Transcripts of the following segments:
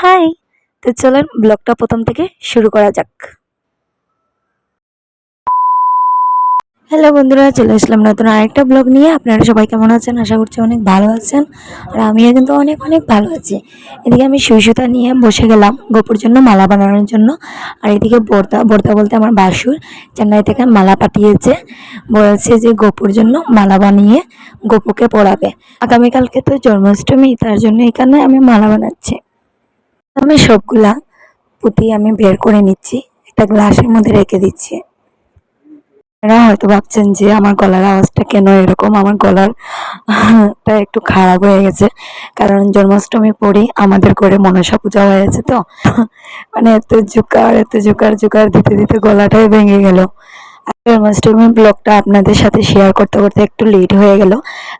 High. তো চলেন ব্লগটা প্রথম থেকে শুরু করা যাক। হ্যালো বন্ধুরা, চলে আসলাম নতুন আরেকটা ব্লগ নিয়ে। আপনারা সবাই কেমন আছেন? আশা করছি অনেক ভালো আছেন। আর আমিও কিন্তু অনেক অনেক ভালো আছি। এদিকে আমি সুই নিয়ে বসে গেলাম গোপুর জন্য মালা বানানোর জন্য। আর এদিকে বর্তা বর্তা বলতে আমার বাসুর, চেন্নাই থেকে মালা পাঠিয়েছে। বলছে যে গোপুর জন্য মালা বানিয়ে গোপুকে পরাবে আগামীকালকে তো জন্মাষ্টমী, তার জন্য এখানে আমি মালা বানাচ্ছি। আমি সবগুলা পুঁতি আমি বের করে নিচ্ছি, একটা গ্লাসের মধ্যে রেখে দিচ্ছি। আপনারা হয়তো ভাবছেন যে আমার গলার আওয়াজটা কেন এরকম? আমার গলার টা একটু খারাপ হয়ে গেছে, কারণ জন্মাষ্টমী পরেই আমাদের করে মনসা পূজা হয়েছে তো। মানে এত জোকার এত জোকার জোকার, দিতে দিতে গলাটাই ভেঙে গেল। জন্মাষ্টমী ব্লগটা আপনাদের সাথে শেয়ার করতে করতে একটু লেট হয়ে গেল।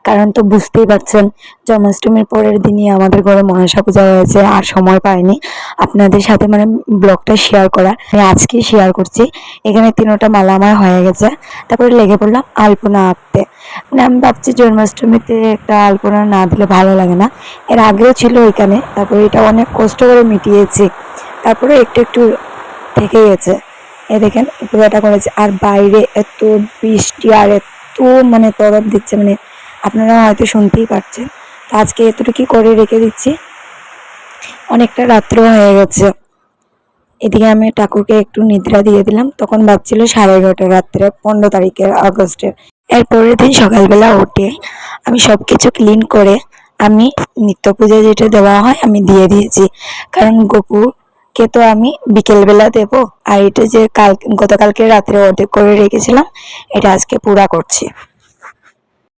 কারণ তো বুঝতেই পারছেন, জন্মাষ্টমীর পরের দিনই আমাদের ঘরে মনসা পূজা হয়েছে, আর সময় পাইনি আপনাদের সাথে মানে ব্লগটা শেয়ার করা আমি আজকে শেয়ার করছি। এখানে তিনোটা মালা আমার হয়ে গেছে। তারপরে লেগে পড়লাম আলপনা আঁকতে। মানে আমি ভাবছি জন্মাষ্টমীতে একটা আলপনা না দিলে ভালো লাগে না। এর আগেও ছিল এখানে, তারপরে এটা অনেক কষ্ট করে মিটিয়েছি। তারপরে একটু একটু থেকে গেছে। এ দেখেন পুরোটা করেছে আর বাইরে এত বৃষ্টি আর এত মানে তরফ দিচ্ছে মানে আপনারা হয়তো শুনতেই পারছেন। তো আজকে এতটুকু করে রেখে দিচ্ছি। অনেকটা রাত্র হয়ে গেছে। এদিকে আমি ঠাকুরকে একটু নিদ্রা দিয়ে দিলাম। তখন বাজছিল সাড়ে এগারোটা রাত্রে, পনেরো তারিখের আগস্টের। এর পরের দিন সকালবেলা উঠে আমি সব কিছু ক্লিন করে আমি নিত্য পূজা যেটা দেওয়া হয় আমি দিয়ে দিয়েছি। কারণ গপুকে তো আমি বিকেলবেলা দেবো। আর এটা যে কাল গতকালকে রাত্রে অর্ধেক করে রেখেছিলাম, এটা আজকে পুরা করছি।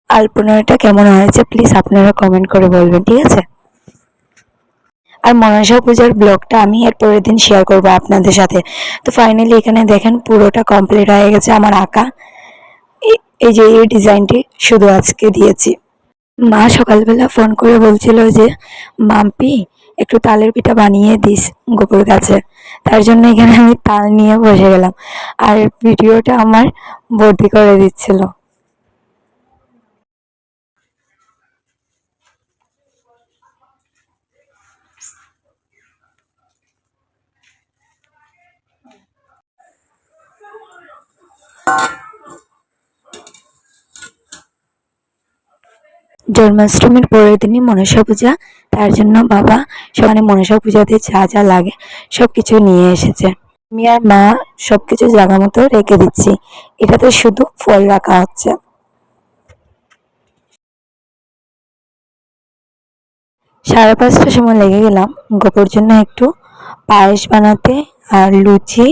আলপনাটা কেমন হয়েছে প্লিজ আপনারা কমেন্ট করে বলবেন, ঠিক আছে? আর মনসা পূজার ব্লগটা আমি এর পরের দিন শেয়ার করব আপনাদের সাথে। তো ফাইনালি এখানে দেখেন পুরোটা কমপ্লিট হয়ে গেছে আমার আঁকা। এই যে এই ডিজাইনটি শুধু আজকে দিয়েছি। মা সকালবেলা ফোন করে বলছিল যে, মাম্পি একটু তালের পিঠা বানিয়ে দিস গোপুর কাছে। তার জন্য এখানে আমি তাল নিয়ে বসে গেলাম। আর ভিডিওটা আমার বর্দি করে দিচ্ছিল। জন্মাষ্টমীর পরের দিনই মনসা পূজা। তার জন্য বাবা সেখানে মনসা পূজাতে যা যা লাগে সব কিছু নিয়ে এসেছে। আমি আর মা সব কিছু জায়গা মতো রেখে দিচ্ছি। এটাতে শুধু ফল রাখা হচ্ছে। সাড়ে পাঁচটার সময় লেগে গেলাম। গোপুর জন্য একটু পায়েস বানাতে আর লুচি,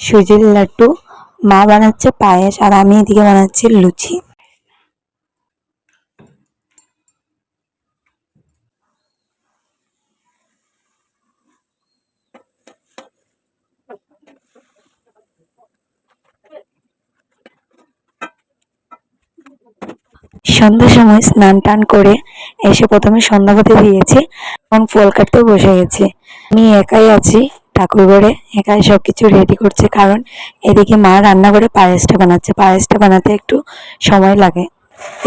সুজির লাড্ডু। মা বানাচ্ছে পায়েস আর আমি এদিকে বানাচ্ছি লুচি। সন্ধ্যার সময় স্নান টান করে এসে প্রথমে সন্ধ্যাবাতি দিয়েছি এবং ফল কাটতেও বসে গেছি। আমি একাই আছি ঠাকুর ঘরে একাই সব কিছু রেডি করছে কারণ এদিকে মা রান্না করে পায়েসটা বানাচ্ছে। পায়েসটা বানাতে একটু সময় লাগে।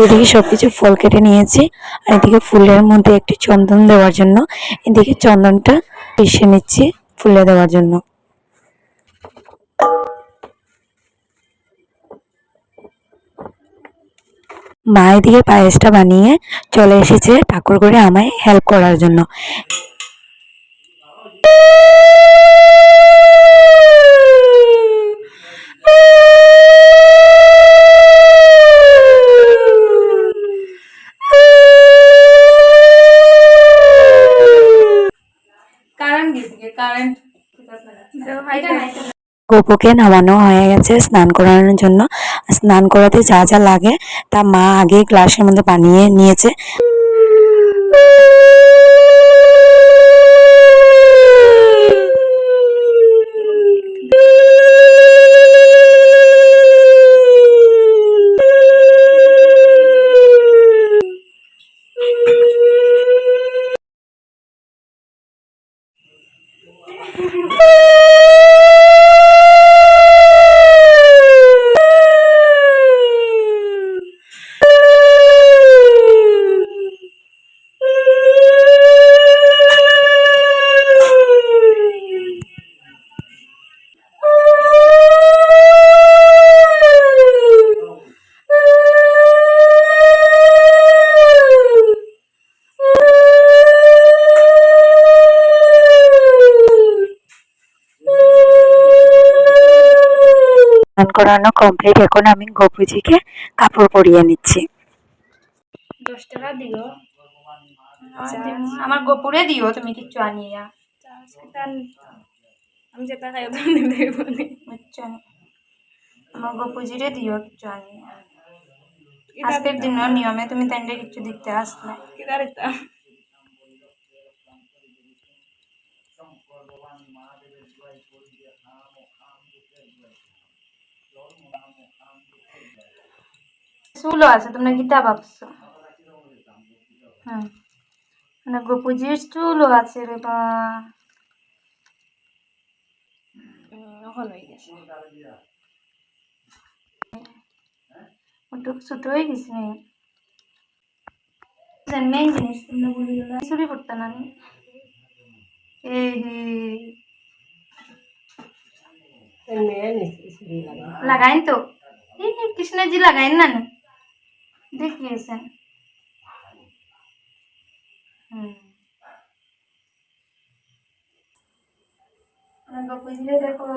এদিকে সব কিছু ফল কেটে নিয়েছি আর এদিকে ফুলের মধ্যে একটি চন্দন দেওয়ার জন্য এদিকে চন্দনটা পিষে নিচ্ছি ফুলে দেওয়ার জন্য। মা এদিকে পায়েসটা বানিয়ে চলে এসেছে ঠাকুর করে আমায় হেল্প করার জন্য। গোপুকে নামানো হয়ে গেছে স্নান করানোর জন্য। স্নান করাতে যা যা লাগে তা মা আগে গ্লাসের মধ্যে বানিয়ে নিয়েছে। স্নান করানো কমপ্লিট এখন আমি গপুজিকে কাপড় পরিয়ে নিচ্ছি। দশ টাকা দিও। আমার গোপুরে দিও তুমি কিচ্ছু আনিয়া আমি যেটা খাই আমার গোপুজিরে দিও কিচ্ছু আনিয়া আজকের দিনের নিয়মে তুমি তেন্ডে কিচ্ছু দিতে আসলে চুলো আছে তোমরা গীতা ভাবছ? হুম মানে গোপুজির চুলও আছে রে বা। ছোট হয়ে গেছে মেইন জিনিস তোমরা বলি চুরি করতে না এই হে লাগাইন তো কৃষ্ণজি লাগাইন না? দেখিয়েছেন বুঝলে দেখো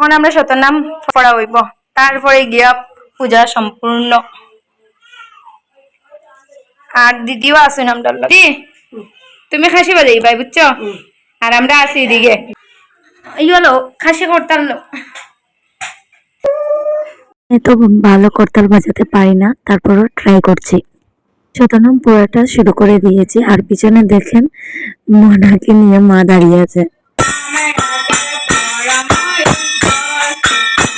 এখন আমরা শতনাম পড়া হইব তারপরে গিয়া পূজা সম্পূর্ণ। আর দিদিও আসুন আমরা দি তুমি খাসি বাজাই ভাই বুঝছ? আর আমরা আছি এদিকে। এই হলো খাসি করতাম আমি তো ভালো করতাল বাজাতে পারি না তারপরও ট্রাই করছি। শতনাম পড়াটা শুরু করে দিয়েছি আর পিছনে দেখেন মনাকে নিয়ে মা দাঁড়িয়ে আছে।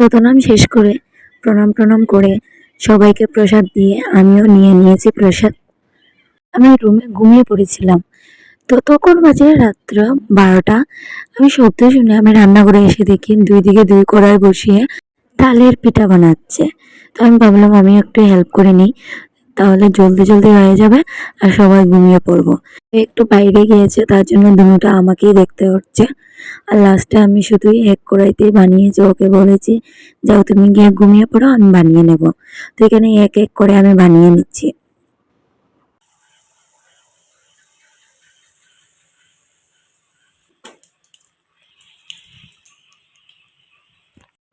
শতনাম শেষ করে, প্রণাম প্রণাম করে সবাইকে প্রসাদ দিয়ে আমিও নিয়ে নিয়েছি প্রসাদ। আমি রুমে ঘুমিয়ে পড়েছিলাম। তো তখন বাজে রাত্র বারোটা। আমি শব্দ শুনে আমি রান্নাঘরে এসে দেখি দুই দিকে দুই কড়াই বসিয়ে তালের পিঠা বানাচ্ছে। তো আমি ভাবলাম আমি একটু হেল্প করে নিই। তাহলে জলদি জলদি হয়ে যাবে আর সবাই ঘুমিয়ে পড়ব। একটু বাইরে গিয়েছে, তার জন্য দুটা আমাকেই দেখতে হচ্ছে। আর লাস্টে আমি শুধুই এক কড়াইতেই বানিয়েছি, ওকে বলেছি, যাও তুমি গিয়ে ঘুমিয়ে পড়ো, আমি বানিয়ে নেব। তো এখানে এক এক করে আমি বানিয়ে নিচ্ছি।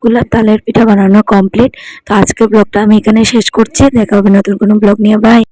গুলা তালের পিঠা বানানো কমপ্লিট তো আজকে ব্লগটা আমি এখানে শেষ করছি। দেখা হবে নতুন কোনো ব্লগ নিয়ে। বাই